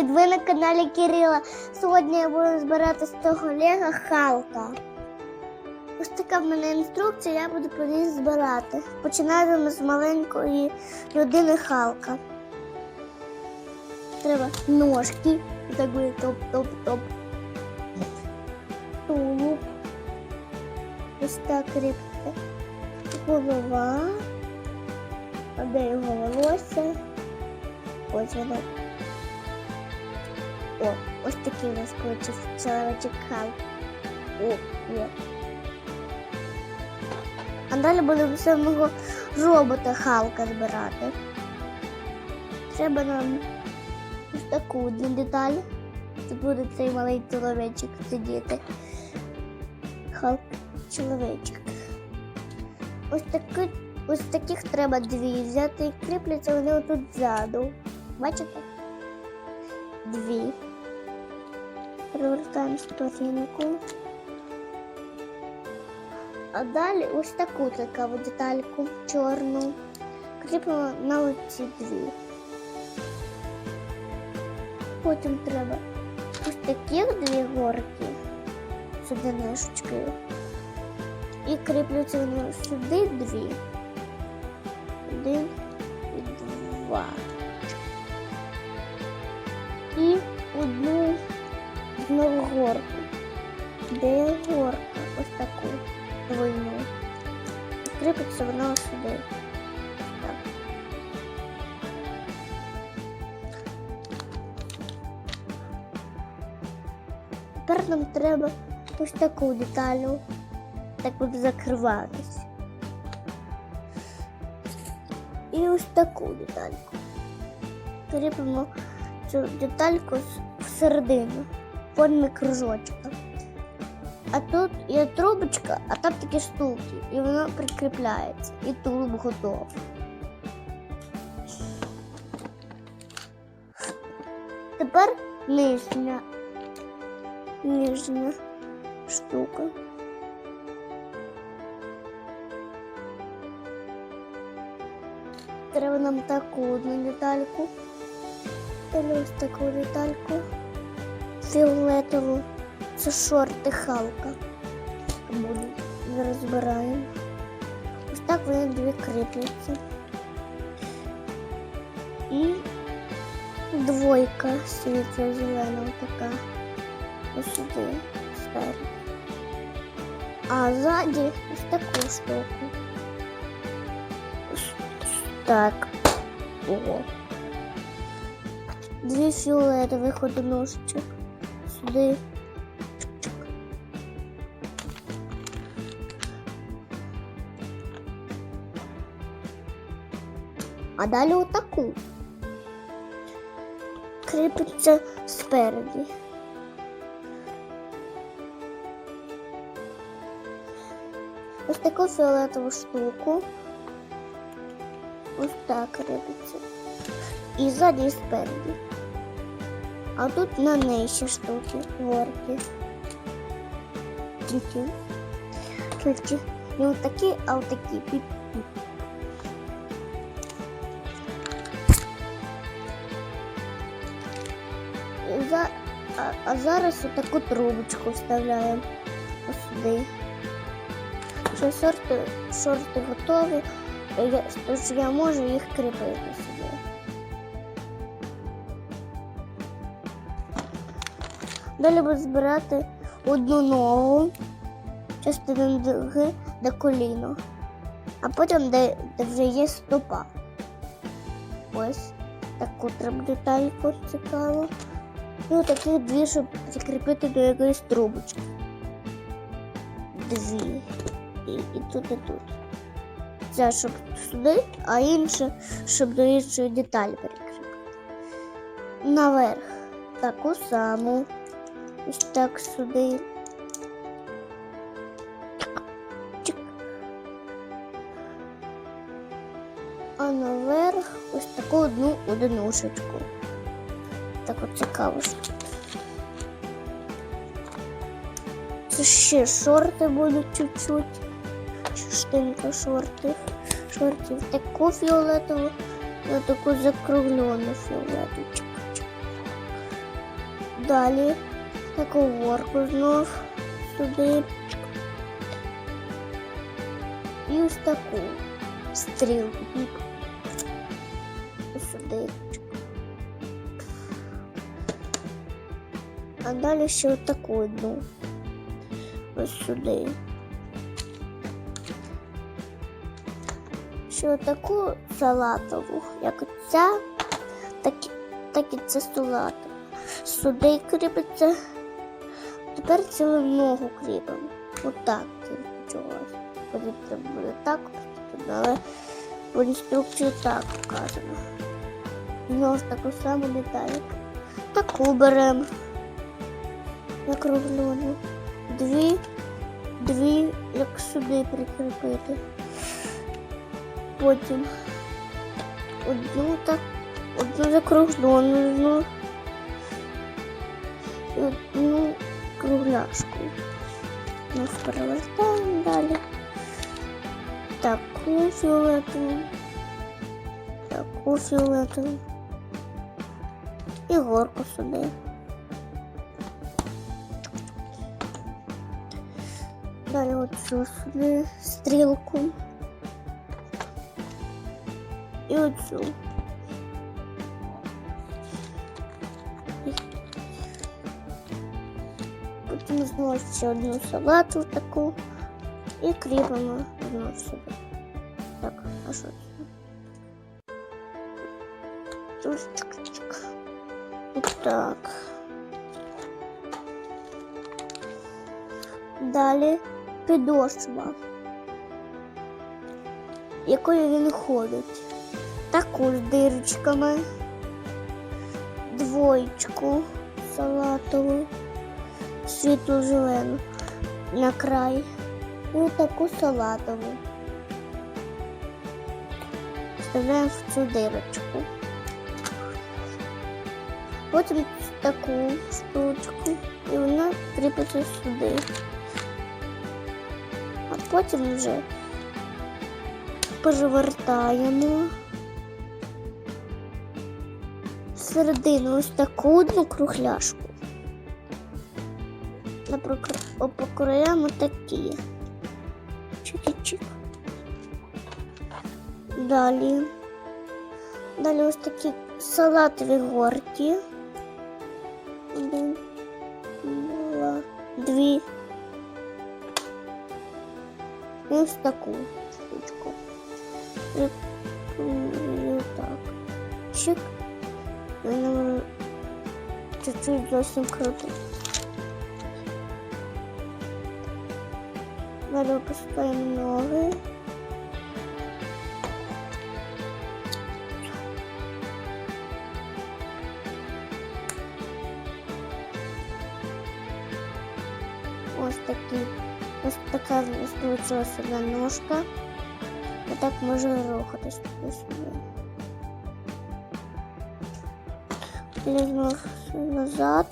Привіт! Ви на каналі Кирила. Сьогодні я буду збирати з того Лего Халка. Ось така в мене інструкція, я буду по ній збирати. Починаємо з маленької людини Халка. Треба ножки. І Так буде топ-топ-топ. Тулуб. Ось так рибка. Голова. Де його волосся? Ось воно. О, ось такий у нас получився чоловічок Халк. О, є. А далі будемо самого робота Халка збирати. Треба нам ось таку одну деталь. Це буде цей малий чоловічок сидіти. Халк чоловічок. Ось такі, ось таких треба дві взяти і кріпляться вони отут ззаду. Бачите? Дві. Перевертаємо сторінку. А далі ось таку цікаву детальку чорну. Кріпимо на оці дві. Потім треба ось таких дві горки з одиничкою. І кріпляться вони сюди дві. Один і два. І одну горку. Де є горка? Ось таку двойну. Кріпиться вона сюди. Тепер нам треба ось таку деталю. Так буде закриватись. І ось таку детальку. Кріпимо цю детальку всередину, формі кружочка. А тут є трубочка, а там такі штуки, і воно прикріпляється. І тулуб готов. Тепер нижня, нижня штука. Треба нам таку одну детальку. Далі ось таку детальку. Фіолетову. Це шорти Халка. Будуть. Зараз. Ось так вони дві кріпляться. І двойка світла зелена така. Ось сюди спереду. А ззаді ось таку штуку. Так. О. Дві фіолетових одиночки. Сюди. А далі отаку. Кріпиться спереді. Ось таку фіолетову штуку. Ось так кріпиться. І ззаді і спереді. А тут на неї ще штуки, горки. Тільки. Тільки не отакі, а отакі. Піп-піп. І За... А, а зараз отаку трубочку вставляємо сюди. Що шорти, шорти готові, тож я можу їх кріпити Далі буду збирати одну ногу, частину ноги до коліна, а потім де, де вже є стопа. Ось таку треба детальку цікаву. Ну, таких дві, щоб закріпити до якоїсь трубочки. Дві. І, і тут, і тут. Це щоб сюди, а інше, щоб до іншої деталі перекріпити. Наверх. Таку саму. Ось так сюди. А наверх ось таку одну одинушечку. Так от цікаво. Це ще шорти будуть чуть-чуть. Частинка шортів. Шортів таку фіолетову, таку закруглену фіолетову. Далі таку горку знов сюди. І ось таку стрілку. Сюди. А далі ще отаку одну. Ось сюди. Ще отаку салатову, як ця, так, так і ця салатова. Сюди кріпиться. Тепер цілу ногу кріпимо. Отак чогось. Потрібно буде так, але по інструкції так вказано. Знову ж таку саму деталь. Таку беремо закруглену. Дві, дві, як сюди прикріпити. Потім одну так, одну закруглену знов. І одну кругляшку. Ми перевертаємо далі. Таку фіолетову. Таку фіолетову. І горку сюди. Далі оцю сюди стрілку. І оцю. Знову ще одну салату таку і кріпимо знову сюди. Так, а що це? Так. Далі підошва, якою він ходить. Таку з дирочками, двоєчку салатову, світло зелену на край. І таку салатову. Вставляємо в цю дирочку. Потім таку штучку, і вона кріпиться сюди. А потім вже перевертаємо середину ось таку одну кругляшку. По краям такі. Чик-чик. Далі. Далі ось такі салатові горки. Один, два, дві. Ось таку штучку. Так. Чик. Чуть-чуть зовсім крутить. Далі опускаємо ноги. Ось такі. Ось така в нас вийшла одна ножка. І так може рухатись туди-сюди. Лізьмо назад.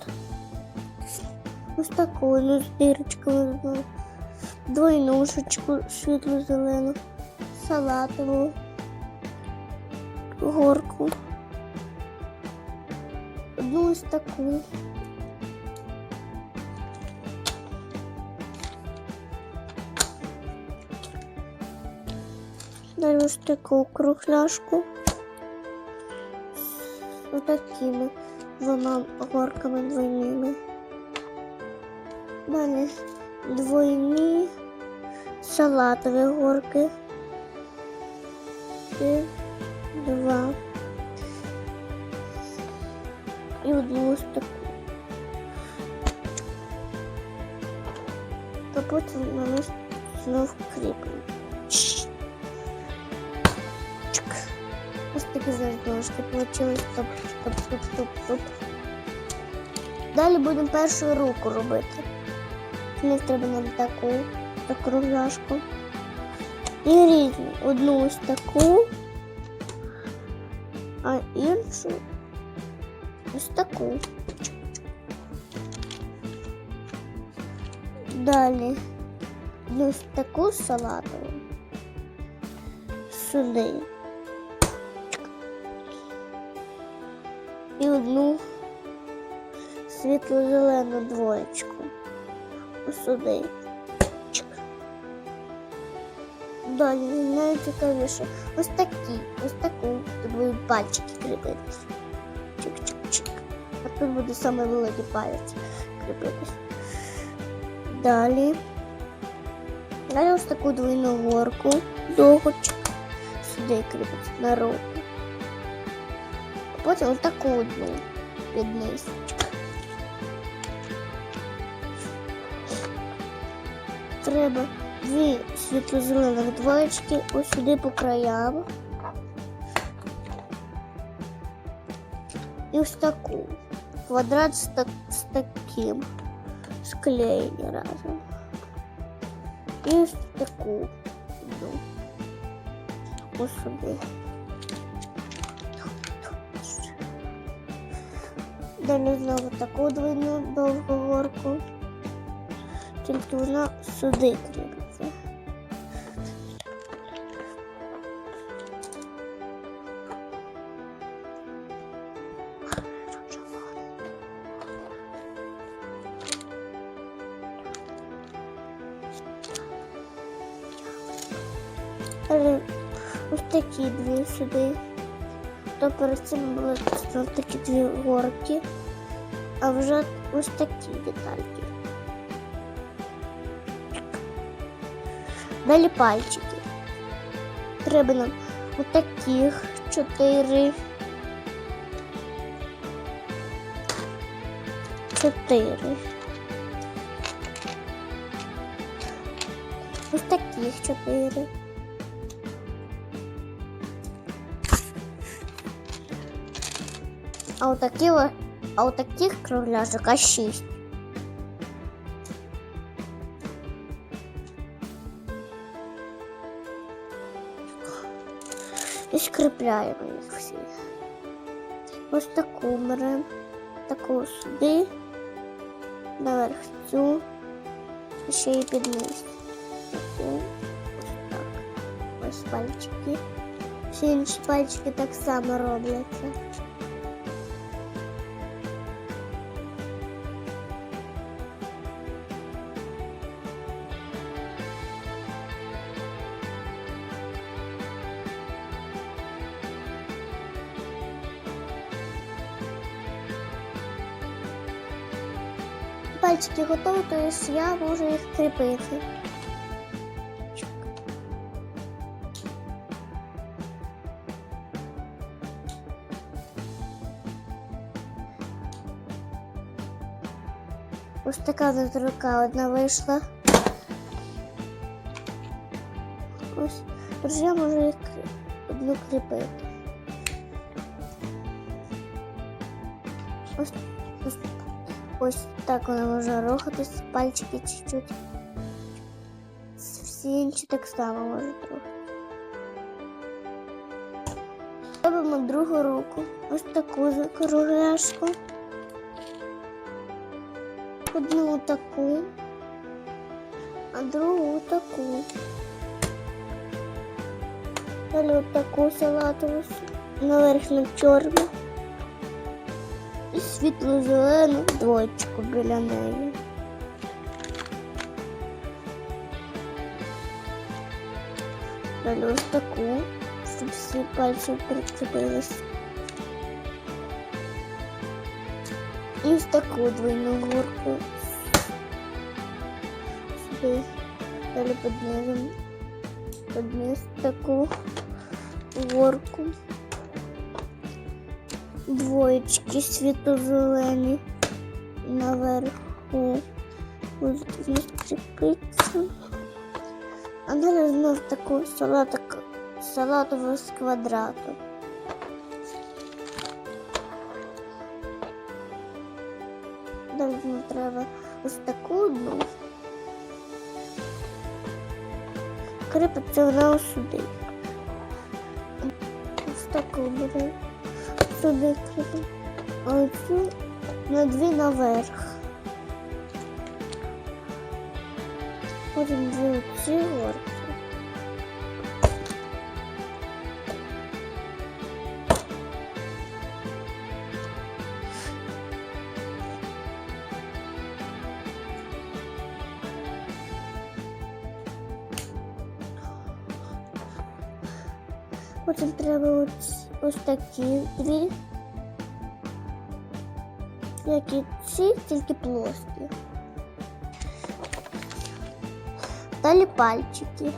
Ось таку ну, з дірочками знову. Двойнушечку світло-зелену, салатову, горку. Одну ось таку. Далі ось таку кругляшку. З отакими двома горками двойними. Далі двойні салатові горки. І два. І одну ось таку. А потім ми знов. Чик. Ось такі заждошки получилось. Топ, топ, топ, топ. Далі будемо першу руку робити. Мені треба нам таку, таку кругляшку. І різну. Одну ось таку, а іншу ось таку. Далі ось таку салатову. Сюди. І одну світло-зелену двоєчку. Сюди. Далі найцікавіше. Ось такі, ось таку. Тут будуть пальчики кріпитись. Чик-чик-чик. А тут буде саме великий палець кріпитись. Далі. Далі ось таку двойну горку. Довго чик. Сюди кріпиться на руку. Потім ось таку одну під низ. Треба дві світло-зелених двоєчки ось сюди по краям. І ось таку. Квадрат з, так, з таким. Склеєні разом. І ось таку. Ось сюди. Далі знову таку двойну довгу горку. Тільки вона сюди кріпиться. Ось такі дві сюди. То перед цим були такі дві горки, а вже ось такі детальки. Далі пальчики. Треба нам отаких чотири. Чотири. Ось таких чотири. А отакі, о- а отаких кругляшок аж шість. І скріпляємо їх всіх. Ось таку беремо, таку сюди, наверх цю, і ще й під. Ось так. Ось пальчики. Всі інші пальчики так само робляться. Пальчики готові, то я можу їх кріпити. Ось така рука одна вийшла. Ось тож я можу їх одну кріпити. Ось, ось Ось так вона може рухатись, пальчики чуть-чуть. Всі інші так само можуть рухатись. Робимо другу руку. Ось таку кругляшку. Одну таку, а другу таку. Далі таку салатову наверх на чорну і світло-зелену двоєчку біля неї. Далі ось таку, щоб всі пальці прицепились. І ось таку двойну горку. Сюди. Далі під низом. Таку горку двоєчки світло-зелені наверху. Ось тут. А далі знов таку салатик, салатову з квадрату. Далі знов треба ось таку одну. Кріпиться вона сюди. Ось таку беремо сюди кріпимо. А оцю на дві наверх. Потім дві оці горки. ось, ось такі дві. Як і ці, тільки плоскі. Далі пальчики.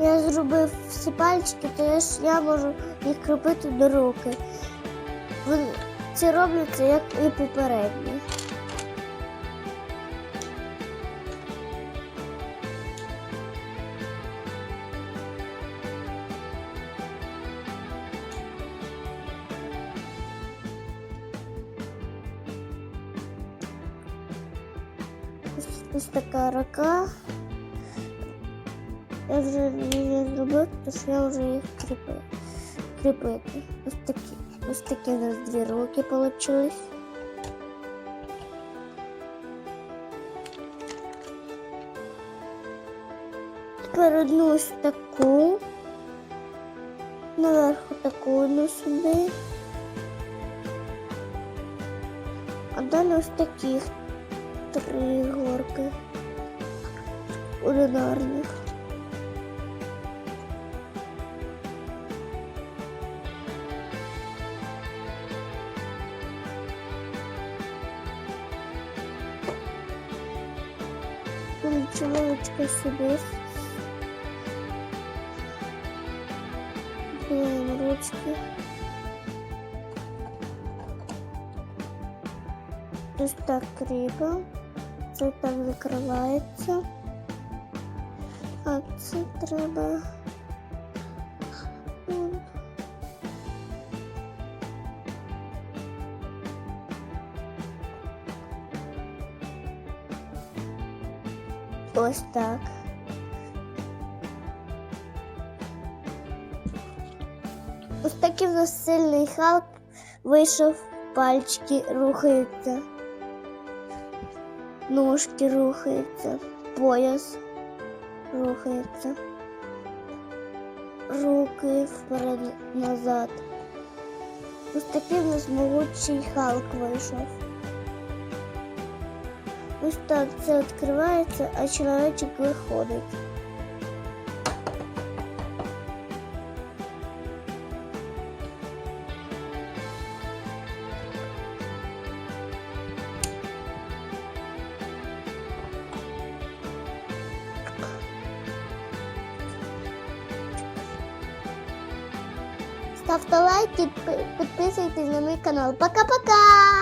Я зробив всі пальчики, то я ж я можу їх кріпити до руки. Ці робляться як і попередні. Ось, така рука. Я вже її зробив, тож я вже їх кріпив. кріпити. Ось такі. Ось такі у нас дві руки получились. Тепер одну ось таку. Наверху таку одну сюди. А далі ось таких три горки. Одинарних. Ключовочка сюди. Делаем ручки. Ось так кріпимо. Це так закривається. А це треба. Ось так. Ось такий в нас сильний Халк вийшов, пальчики рухаються, ножки рухаються, пояс рухається, руки вперед назад. Ось такий в нас могучий Халк вийшов. Ось так це відкривається, а чоловічок виходить. Ставте лайки, пи- підписуйтесь на мій канал. Пока-пока!